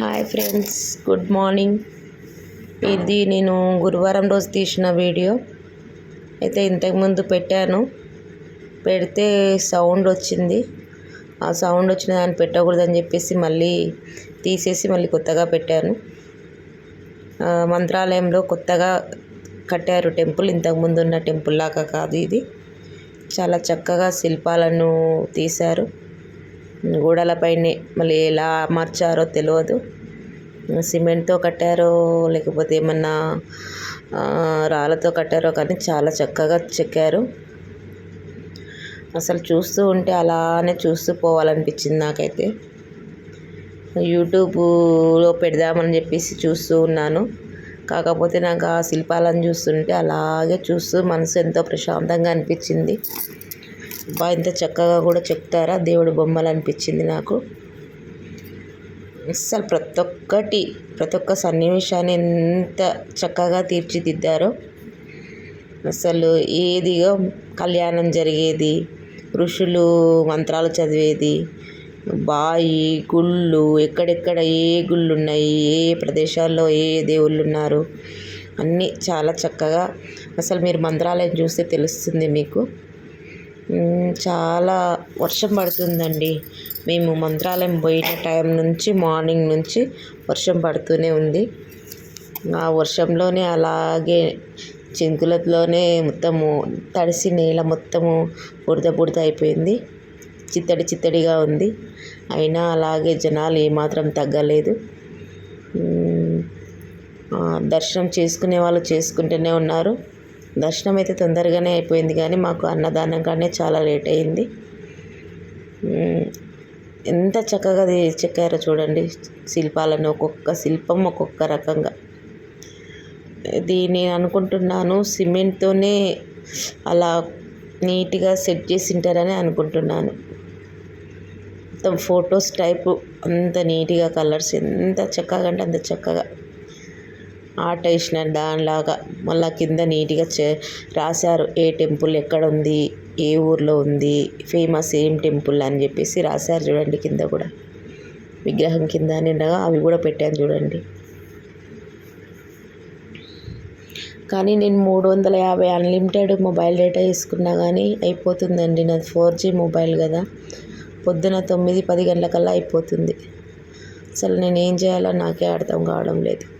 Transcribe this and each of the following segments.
Hi friends good morning. ఇది నేను గురువారం రోజు తీసిన వీడియో. అయితే ఇంతకుముందు పెట్టాను. పెడితే సౌండ్ వచ్చింది. ఆ సౌండ్ వచ్చిన దాన్ని పెట్టకూడదని చెప్పేసి మళ్ళీ తీసేసి మళ్ళీ కొత్తగా పెట్టాను. మంత్రాలయంలో కొత్తగా కట్టారు టెంపుల్. ఇంతకుముందు ఉన్న టెంపుల్ లాగా కాదు ఇది. చాలా చక్కగా శిల్పాలను తీశారు. గోడలపైనే మళ్ళీ ఎలా అమర్చారో తెలియదు సిమెంట్తో కట్టారో లేకపోతే ఏమన్నా రాళ్ళతో కట్టారో కానీ చాలా చక్కగా చెక్కారు. అసలు చూస్తూ ఉంటే అలానే చూస్తూ పోవాలనిపించింది నాకైతే. యూట్యూబ్లో పెడదామని చెప్పేసి చూస్తూ ఉన్నాను. కాకపోతే నాకు ఆ శిల్పాలను చూస్తుంటే అలాగే చూస్తూ మనసు ఎంతో ప్రశాంతంగా అనిపించింది. బా ఇంత చక్కగా కూడా చెప్తారా? దేవుడి బొమ్మలు అనిపించింది నాకు. అస్సలు ప్రతి ఒక్కటి ప్రతి ఒక్క సన్నివేశాన్ని ఎంత చక్కగా తీర్చిదిద్దారో. అసలు ఏదిగా కళ్యాణం జరిగేది ఋషులు మంత్రాలు చదివేది బాయి గుళ్ళు ఎక్కడెక్కడ ఏ గుళ్ళు ఉన్నాయి ఏ ఏ ప్రదేశాల్లో ఏ దేవుళ్ళు ఉన్నారు అన్నీ చాలా చక్కగా. అసలు మీరు మంత్రాలయం చూస్తే తెలుస్తుంది మీకు. చాలా వర్షం పడుతుందండి. మేము మంత్రాలయం పోయిన టైం నుంచి మార్నింగ్ నుంచి వర్షం పడుతూనే ఉంది. ఆ వర్షంలోనే అలాగే చినుకులలోనే మొత్తము తడిసి నేల మొత్తము బుడద బుడద అయిపోయింది. చిత్తడి చిత్తడిగా ఉంది. అయినా అలాగే జనాలు ఏమాత్రం తగ్గలేదు. దర్శనం చేసుకునే వాళ్ళు చేసుకుంటూనే ఉన్నారు. దర్శనం అయితే తొందరగానే అయిపోయింది కానీ మాకు అన్నదానం కానీ చాలా లేట్ అయింది. ఎంత చక్కగా అది చెక్కారో చూడండి. శిల్పాలను ఒక్కొక్క శిల్పం ఒక్కొక్క రకంగా. ఇది నేను అనుకుంటున్నాను సిమెంట్తోనే అలా నీట్గా సెట్ చేసి ఉంటారని అనుకుంటున్నాను. మొత్తం ఫొటోస్ టైపు అంత నీట్గా కలర్స్ ఎంత చక్కగా అంటే అంత చక్కగా. ఆర్ట్ వేసిన దానిలాగా మళ్ళా కింద నీట్గా చే రాశారు. ఏ టెంపుల్ ఎక్కడ ఉంది ఏ ఊర్లో ఉంది? ఫేమస్ ఏం టెంపుల్ అని చెప్పేసి రాశారు చూడండి కింద కూడా. విగ్రహం కింద నిండగా అవి కూడా పెట్టాను చూడండి. కానీ నేను మూడు వందల యాభై అన్లిమిటెడ్ మొబైల్ డేటా వేసుకున్నా కానీ అయిపోతుందండి. నాది ఫోర్ జీ మొబైల్ కదా. పొద్దున తొమ్మిది పది గంటలకల్లా అయిపోతుంది. అసలు నేను ఏం చేయాలో నాకే అర్థం కావడం లేదు.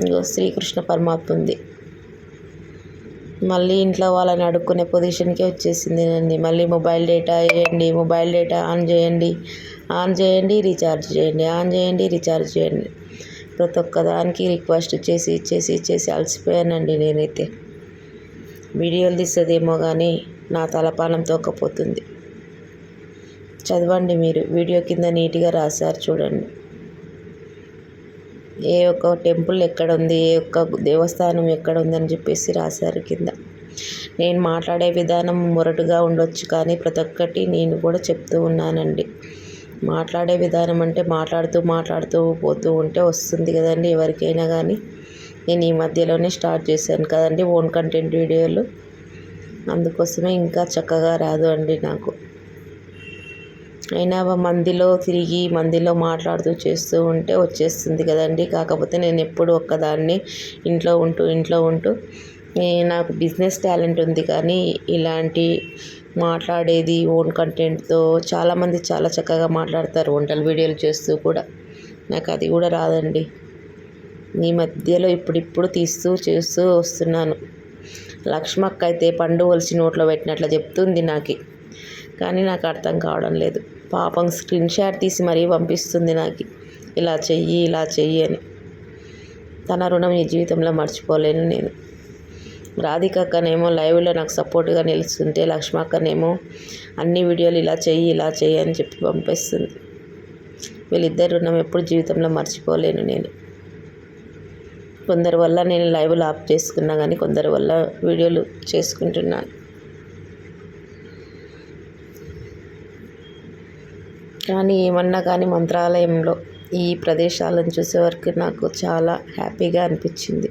ఇంకో శ్రీకృష్ణ పరమాత్మ ఉంది. మళ్ళీ ఇంట్లో వాళ్ళని అడుక్కునే పొజిషన్కే వచ్చేసింది అండి మళ్ళీ మొబైల్ డేటా వేయండి మొబైల్ డేటా ఆన్ చేయండి ఆన్ చేయండి రీఛార్జ్ చేయండి ఆన్ చేయండి రీఛార్జ్ చేయండి. ప్రతి ఒక్క దానికి రిక్వెస్ట్ చేసి ఇచ్చేసి ఇచ్చేసి అలసిపోయానండి నేనైతే. వీడియోలు తీసేదేమో కానీ నా తలపానం తోకపోతుంది చదవండి మీరు వీడియో కింద నీట్గా రాశారు చూడండి. ఏ ఒక్క టెంపుల్ ఎక్కడ ఉంది ఏ ఒక్క దేవస్థానం ఎక్కడ ఉందని చెప్పేసి రాశారు కింద. నేను మాట్లాడే విధానం మొరటుగా ఉండొచ్చు కానీ ప్రతి ఒక్కటి నేను కూడా చెప్తూ ఉన్నానండి. మాట్లాడే విధానం అంటే మాట్లాడుతూ మాట్లాడుతూ పోతూ ఉంటే వస్తుంది కదండి ఎవరికైనా కానీ. నేను ఈ మధ్యలోనే స్టార్ట్ చేశాను కదండి ఓన్ కంటెంట్ వీడియోలు. అందుకోసమే ఇంకా చక్కగా రాదు అండి నాకు. అయినా మందిలో తిరిగి మందిలో మాట్లాడుతూ చేస్తూ ఉంటే వచ్చేస్తుంది కదండి. కాకపోతే నేను ఎప్పుడు ఒక్కదాన్ని ఇంట్లో ఉంటూ ఇంట్లో ఉంటూ నాకు బిజినెస్ టాలెంట్ ఉంది కానీ ఇలాంటి మాట్లాడేది ఓన్ కంటెంట్తో చాలామంది చాలా చక్కగా మాట్లాడతారు వంటల వీడియోలు చేస్తూ కూడా. నాకు అది కూడా రాదండి. ఈ మధ్యలో ఇప్పుడిప్పుడు తీస్తూ చేస్తూ వస్తున్నాను. లక్ష్మక్క అయితే పండు ఒలిసి నోట్లో పెట్టినట్లు చెప్తుంది నాకు. కానీ నాకు అర్థం కావడం లేదు. పాపం స్క్రీన్ షాట్ తీసి మరీ పంపిస్తుంది నాకు. ఇలా చెయ్యి ఇలా చెయ్యి అని. తన రుణం ఈ జీవితంలో మర్చిపోలేను నేను. రాధికక్కనేమో లైవ్లో నాకు సపోర్ట్గా నిలుస్తుంటే లక్ష్మక్కనేమో అన్ని వీడియోలు ఇలా చెయ్యి ఇలా చెయ్యి అని చెప్పి పంపిస్తుంది. వీళ్ళిద్దరు రుణం ఎప్పుడు జీవితంలో మర్చిపోలేను నేను. కొందరి వల్ల నేను లైవ్లో ఆఫ్ చేసుకున్నా కానీ కొందరి వల్ల వీడియోలు చేసుకుంటున్నాను కానీ ఏమన్నా కానీ మంత్రాలయంలో ఈ ప్రదేశాలను చూసే వరకు నాకు చాలా హ్యాపీగా అనిపించింది.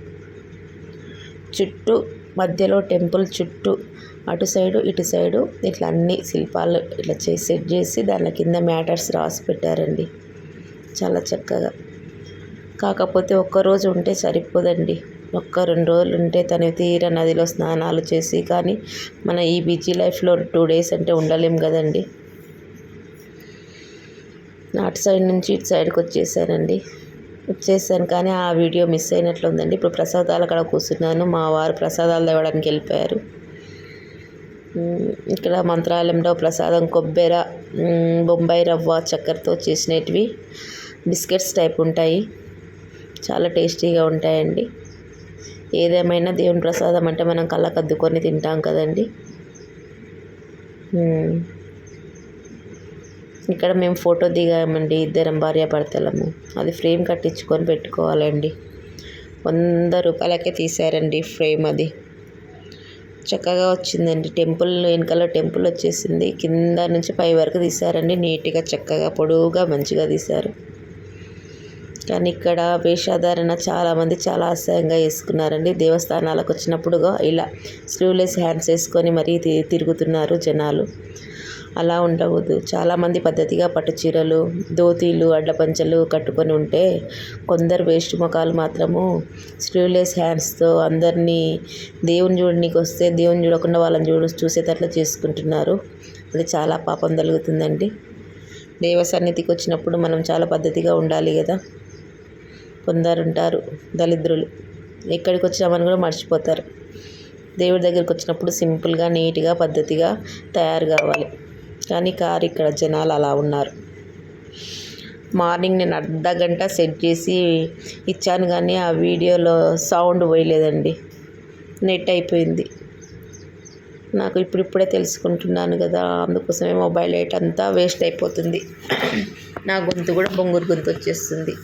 చుట్టూ మధ్యలో టెంపుల్ చుట్టూ అటు సైడు ఇటు సైడు ఇట్లా అన్ని శిల్పాలు ఇట్లా చేసి సెట్ చేసి దాని కింద మ్యాటర్స్ రాసి పెట్టారండి. చాలా చక్కగా. కాకపోతే ఒక్కరోజు ఉంటే సరిపోదండి. ఒక్క రెండు రోజులు ఉంటే తను తీర నదిలో స్నానాలు చేసి కానీ మన ఈ బిజీ లైఫ్లో టూ డేస్ అంటే ఉండలేం కదండి. అటు సైడ్ నుంచి ఇటు సైడ్కి వచ్చేసానండి వచ్చేసాను కానీ ఆ వీడియో మిస్ అయినట్లు ఉందండి. ఇప్పుడు ప్రసాదాలు అక్కడ కూర్చున్నాను. మా వారు ప్రసాదాలు తేవడానికి వెళ్ళిపోయారు. ఇక్కడ మంత్రాలయంలో ప్రసాదం కొబ్బెర బొంబాయి రవ్వ చక్కెరతో చేసినవి బిస్కెట్స్ టైప్ ఉంటాయి. చాలా టేస్టీగా ఉంటాయండి. ఏదేమైనా దేవుని ప్రసాదం అంటే మనం కళ్ళకద్దుకొని తింటాం కదండి. ఇక్కడ మేము ఫోటో దిగామండి ఇద్దరం భార్యాభర్తలము. అది ఫ్రేమ్ కట్టించుకొని పెట్టుకోవాలండి. వంద రూపాయలకే తీసారండి ఫ్రేమ్ అది. చక్కగా వచ్చిందండి. టెంపుల్ వెనకాల టెంపుల్ వచ్చేసింది. కింద నుంచి పై వరకు తీసారండి నీట్గా చక్కగా పొడవుగా మంచిగా తీశారు. కానీ ఇక్కడ వేషాధారణ చాలామంది చాలా అసహ్యంగా వేసుకున్నారండి. దేవస్థానాలకు వచ్చినప్పుడుగా ఇలా స్లీవ్లెస్ హ్యాండ్స్ వేసుకొని మరీ తిరుగుతున్నారు జనాలు. అలా ఉండవద్దు. చాలామంది పద్ధతిగా పట్టు చీరలు ధోతీలు అడ్డపంచలు కట్టుకొని ఉంటే కొందరు వేస్ట్ ముఖాలు మాత్రము స్లీవ్లెస్ హ్యాండ్స్తో అందరినీ దేవుని చూడడానికి వస్తే దేవుని చూడకుండా వాళ్ళని చూడ చూసేటట్లు చేసుకుంటున్నారు. అది చాలా పాపం తగులుతుందండి దేవ సన్నిధికి వచ్చినప్పుడు మనం చాలా పద్ధతిగా ఉండాలి కదా. కొందరు ఉంటారు దరిద్రులు ఎక్కడికి వచ్చినామని కూడా మర్చిపోతారు. దేవుడి దగ్గరికి వచ్చినప్పుడు సింపుల్గా నీట్గా పద్ధతిగా తయారు కావాలి. కానీ కారు ఇక్కడ జనాలు అలా ఉన్నారు. మార్నింగ్ నేను అర్ధ గంట సెట్ చేసి ఇచ్చాను కానీ ఆ వీడియోలో సౌండ్ పోయలేదండి. నెట్ అయిపోయింది. నాకు ఇప్పుడిప్పుడే తెలుసుకుంటున్నాను కదా అందుకోసమే మొబైల్ లైట్ అంతా వేస్ట్ అయిపోతుంది. నా గొంతు కూడా బొంగురు గొంతు వచ్చేస్తుంది.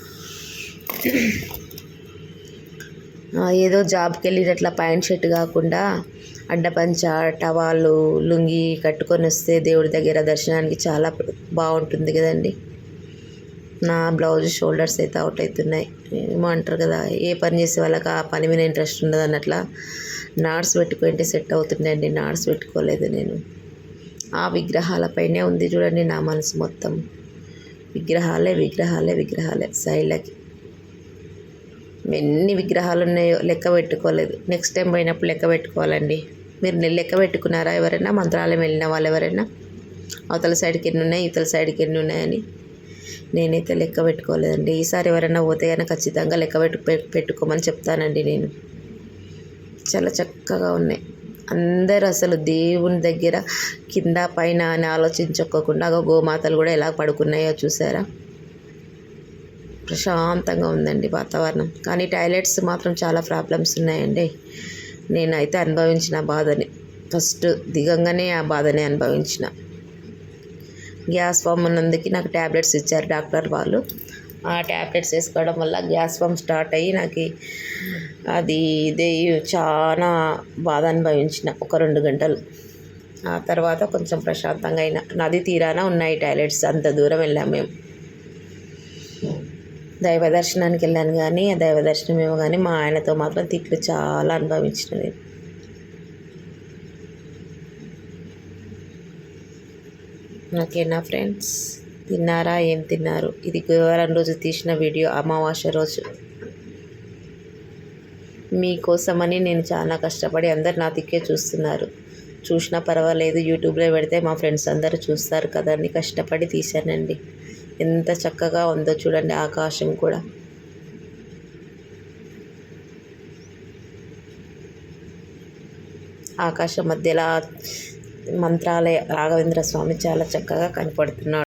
ఏదో జాబ్కి వెళ్ళినట్ల ప్యాంట్ షర్ట్ కాకుండా అడ్డపంచ టవాలు లుంగి కట్టుకొని వస్తే దేవుడి దగ్గర దర్శనానికి చాలా బాగుంటుంది కదండి. నా బ్లౌజ్ షోల్డర్స్ అయితే అవుట్ అవుతున్నాయి. ఏమో అంటారు కదా ఏ పని చేసే వాళ్ళకి ఆ పని మీద ఇంట్రెస్ట్ ఉండదు అన్నట్ల నాట్స్ పెట్టుకుంటే సెట్ అవుతుందండి నాట్స్ పెట్టుకోలేదు నేను. ఆ విగ్రహాలపైనే ఉంది చూడండి నా మనసు మొత్తం. విగ్రహాలే విగ్రహాలే విగ్రహాలే సైడ్లకి ఎన్ని విగ్రహాలు ఉన్నాయో లెక్క పెట్టుకోలేదు. నెక్స్ట్ టైం పోయినప్పుడు లెక్క పెట్టుకోవాలండి. మీరు నె- లెక్క పెట్టుకున్నారా ఎవరైనా? మంత్రాలయం వెళ్ళిన వాళ్ళు ఎవరైనా? అవతల సైడ్కి ఎన్ని ఉన్నాయి? ఇవతల సైడ్కి ఎన్ని ఉన్నాయని? నేనైతే లెక్క పెట్టుకోలేదండి. ఈసారి ఎవరైనా పోతే కనుక ఖచ్చితంగా లెక్క పెట్టు పె- పెట్టుకోమని చెప్తానండి నేను. చాలా చక్కగా ఉన్నాయి. అందరూ అసలు దేవుని దగ్గర కింద పైన అని ఆలోచించుకోకుండా గోమాతలు కూడా ఎలా పడుకున్నాయో చూసారా? ప్రశాంతంగా ఉందండి వాతావరణం. కానీ టాయిలెట్స్ మాత్రం చాలా ప్రాబ్లమ్స్ ఉన్నాయండి. నేనైతే అనుభవించిన బాధని. ఫస్ట్ దిగంగానే ఆ బాధని అనుభవించిన. గ్యాస్ ఫామ్ ఉన్నందుకు నాకు ట్యాబ్లెట్స్ ఇచ్చారు డాక్టర్ వాళ్ళు. ఆ ట్యాబ్లెట్స్ వేసుకోవడం వల్ల గ్యాస్ ఫామ్ స్టార్ట్ అయ్యి నాకు అది ఇదే చాలా బాధ అనుభవించిన ఒక రెండు గంటలు. ఆ తర్వాత కొంచెం ప్రశాంతంగా అయినా నది తీరాన ఉన్నాయి టాయిలెట్స్ అంత దూరం వెళ్ళాం మేము. దైవ దర్శనానికి వెళ్ళాను కానీ ఆ దైవ దర్శనం ఏమో కానీ మా ఆయనతో మాత్రం తిట్లు చాలా అనుభవించిన నేను ఓకేనా ఫ్రెండ్స్? తిన్నారా? ఏం తిన్నారు? ఇది గురువారం రోజు తీసిన వీడియో అమావాస్య రోజు. మీకోసమని నేను చాలా కష్టపడి అందరు నా దిక్కే చూస్తున్నారు. చూసినా పర్వాలేదు యూట్యూబ్లో పెడితే మా ఫ్రెండ్స్ అందరూ చూస్తారు కదండి కష్టపడి తీశానండి. ఎంత చక్కగా ఉందో చూడండి ఆకాశం కూడా. ఆకాశం మధ్యలో మంత్రాలయ రాఘవేంద్ర స్వామి చాలా చక్కగా కనపడుతున్నాడు.